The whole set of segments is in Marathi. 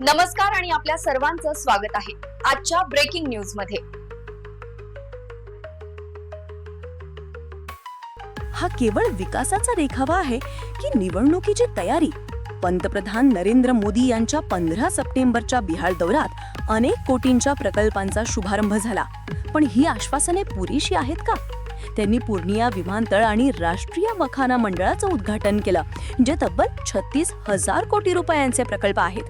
नमस्कार आणि आपल्या सर्वांचं स्वागत आहे आजच्या ब्रेकिंग न्यूजमध्ये. हा केवळ विकासाचा देखावा आहे की निवडणुकीची तयारी? पंतप्रधान नरेंद्र मोदी यांच्या पंधरा सप्टेंबरच्या बिहार दौऱ्यात अनेक कोटींच्या प्रकल्पांचा शुभारंभ झाला. पण ही आश्वासने पुरेशी आहेत का? त्यांनी पूर्णिया विमानतळ आणि राष्ट्रीय मखाना मंडळाचं उद्घाटन केलं जे तब्बल छत्तीस हजार कोटी रुपयांचे प्रकल्प आहेत.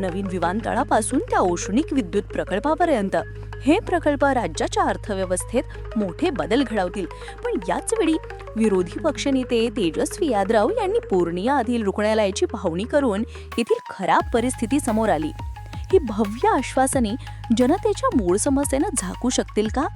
नवीन विमानतळापासून त्या औष्णिक विद्युत प्रकल्पापर्यंत. हे प्रकल्प राज्याच्या अर्थव्यवस्थेत मोठे बदल घडवतील. पण याच वेळी विरोधी पक्षनेते तेजस्वी यादव यांनी पूर्णियातील रुग्णालयाची पाहणी करून येथील खराब परिस्थिती समोर आली. ही भव्य आश्वासने जनतेच्या मूळ समस्येनं झाकू शकतील का?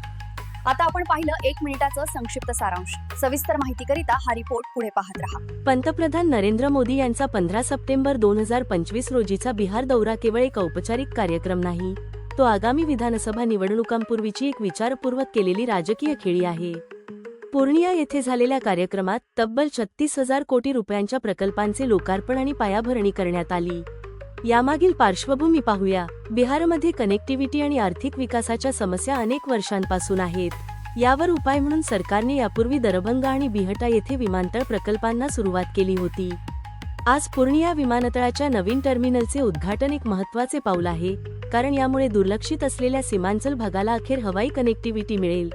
आता आपण पाहिलं एक मिनिटाचं संक्षिप्त सारांश. सविस्तर माहितीकरिता हा रिपोर्ट पुढे पाहत राहा. पंतप्रधान नरेंद्र मोदी यांचा पंधरा सप्टेंबर दोन हजार पंचवीस रोजीचा बिहार दौरा केवळ एक औपचारिक कार्यक्रम नाही तो आगामी विधानसभा निवडणुकांपूर्वीची एक विचारपूर्वक केलेली राजकीय खेळी आहे. पूर्णिया येथे झालेल्या कार्यक्रमात तब्बल छत्तीस हजार कोटी रुपयांच्या प्रकल्पांचे लोकार्पण आणि पायाभरणी करण्यात आली. यामागील पार्श्वभूमी पाहूया. बिहारमध्ये कनेक्टिव्हिटी आणि आर्थिक विकासाच्या समस्या अनेक वर्षांपासून आहेत. यावर उपाय म्हणून सरकारने यापूर्वी दरभंगा आणि बिहटा येथे विमानतळ प्रकल्पांना सुरुवात केली होती. आज पूर्णिया विमानतळाच्या नवीन टर्मिनलचे उद्घाटन एक महत्त्वाचे पाऊल आहे कारण यामुळे दुर्लक्षित असलेल्या सीमांचल भागाला अखेर हवाई कनेक्टिव्हिटी मिळेल.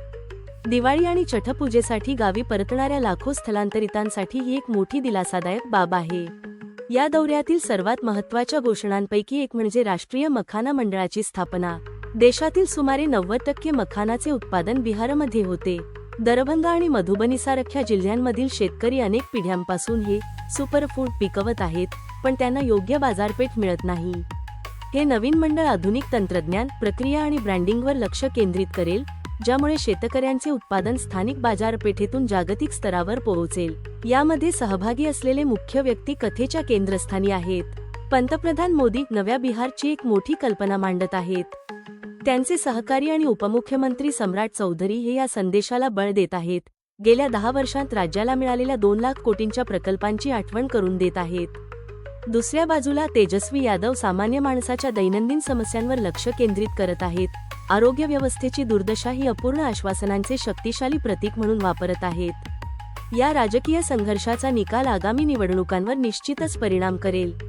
दिवाळी आणि छठपूजेसाठी गावी परतणाऱ्या लाखो स्थलांतरितांसाठी ही एक मोठी दिलासादायक बाब आहे. या दौऱ्यातील सर्वात महत्त्वाच्या घोषणांपैकी एक म्हणजे राष्ट्रीय मखाना मंडळाची स्थापना. देशातील सुमारे नव्वद टक्के मखानाचे उत्पादन बिहारमध्ये होते. दरभंगा आणि मधुबनीसारख्या जिल्ह्यांमधील शेतकरी अनेक पिढ्यांपासून हे सुपरफूड पिकवत आहेत पण त्यांना योग्य बाजारपेठ मिळत नाही. हे नवीन मंडळ आधुनिक तंत्रज्ञान प्रक्रिया आणि ब्रँडिंगवर लक्ष केंद्रित करेल ज्यामुळे शेतकऱ्यांचे उत्पादन स्थानिक बाजारपेठेतून जागतिक स्तरावर पोहोचेल. यामध्ये सहभागी असलेले मुख्य व्यक्ती कथेच्या केंद्रस्थानी आहेत. पंतप्रधान मोदी नव्या बिहारची एक मोठी कल्पना मांडत आहेत. त्यांचे सहकारी आणि उपमुख्यमंत्री सम्राट चौधरी हे या संदेशाला बळ देत आहेत. गेल्या दहा वर्षांत राज्याला मिळालेल्या दोन लाख कोटींच्या प्रकल्पांची आठवण करून देत आहेत. दुसऱ्या बाजूला तेजस्वी यादव सामान्य माणसाच्या दैनंदिन समस्यांवर लक्ष केंद्रित करत आहेत. आरोग्य व्यवस्थेची दुर्दशा ही अपूर्ण आश्वासनांचे शक्तिशाली प्रतीक म्हणून वापरत आहेत. या राजकीय संघर्षाचा निकाल आगामी निवडणुकांवर निश्चितच परिणाम करेल.